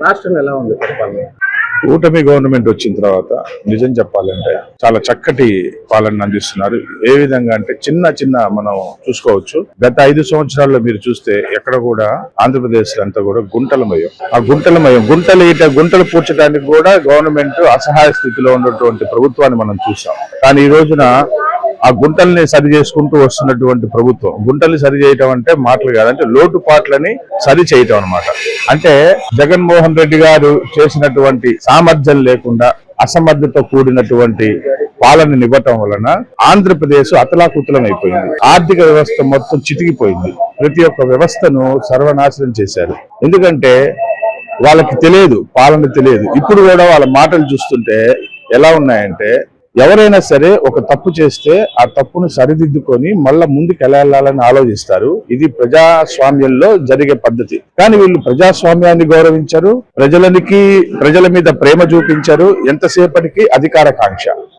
రాష్ట్రంలో ఎలా ఉంది పరిపాలన? కూటమి గవర్నమెంట్ వచ్చిన తర్వాత నిజం చెప్పాలంటే చాలా చక్కటి పాలన అందిస్తున్నారు. ఏ విధంగా అంటే చిన్న చిన్న మనం చూసుకోవచ్చు. గత ఐదు సంవత్సరాల్లో మీరు చూస్తే ఎక్కడ కూడా ఆంధ్రప్రదేశ్ అంతా కూడా గుంటలమయం. ఆ గుంటలమయం గుంటలు ఇట గుంటలు పూడ్చడానికి కూడా గవర్నమెంట్ అసహాయ స్థితిలో ఉన్నటువంటి ప్రభుత్వాన్ని మనం చూసాం. కానీ ఈ రోజున ఆ గుంటల్ని సరి చేసుకుంటూ వస్తున్నటువంటి ప్రభుత్వం. గుంటల్ని సరి చేయటం అంటే మాటలు కాదంటే లోటుపాట్లని సరి చేయటం అనమాట అంటే జగన్మోహన్ రెడ్డి గారు చేసినటువంటి సామర్థ్యం లేకుండా అసమర్థతో కూడినటువంటి పాలన ఇవ్వటం వలన ఆంధ్రప్రదేశ్ అతలాకుతలం అయిపోయింది ఆర్థిక వ్యవస్థ మొత్తం చితికిపోయింది. ప్రతి ఒక్క వ్యవస్థను సర్వనాశనం చేశారు. ఎందుకంటే వాళ్ళకి తెలియదు పాలన తెలియదు. ఇప్పుడు కూడా వాళ్ళ మాటలు చూస్తుంటే ఎలా ఉన్నాయంటే ఎవరైనా సరే ఒక తప్పు చేస్తే ఆ తప్పును సరిదిద్దుకొని మళ్ళా ముందుకు వెళ్ళాలని ఆలోచిస్తారు. ఇది ప్రజాస్వామ్యంలో జరిగే పద్ధతి. కానీ వీళ్ళు ప్రజాస్వామ్యాన్ని గౌరవించరు ప్రజలనికి ప్రజల మీద ప్రేమ చూపించరు ఎంతసేపటికి అధికార కాంక్ష.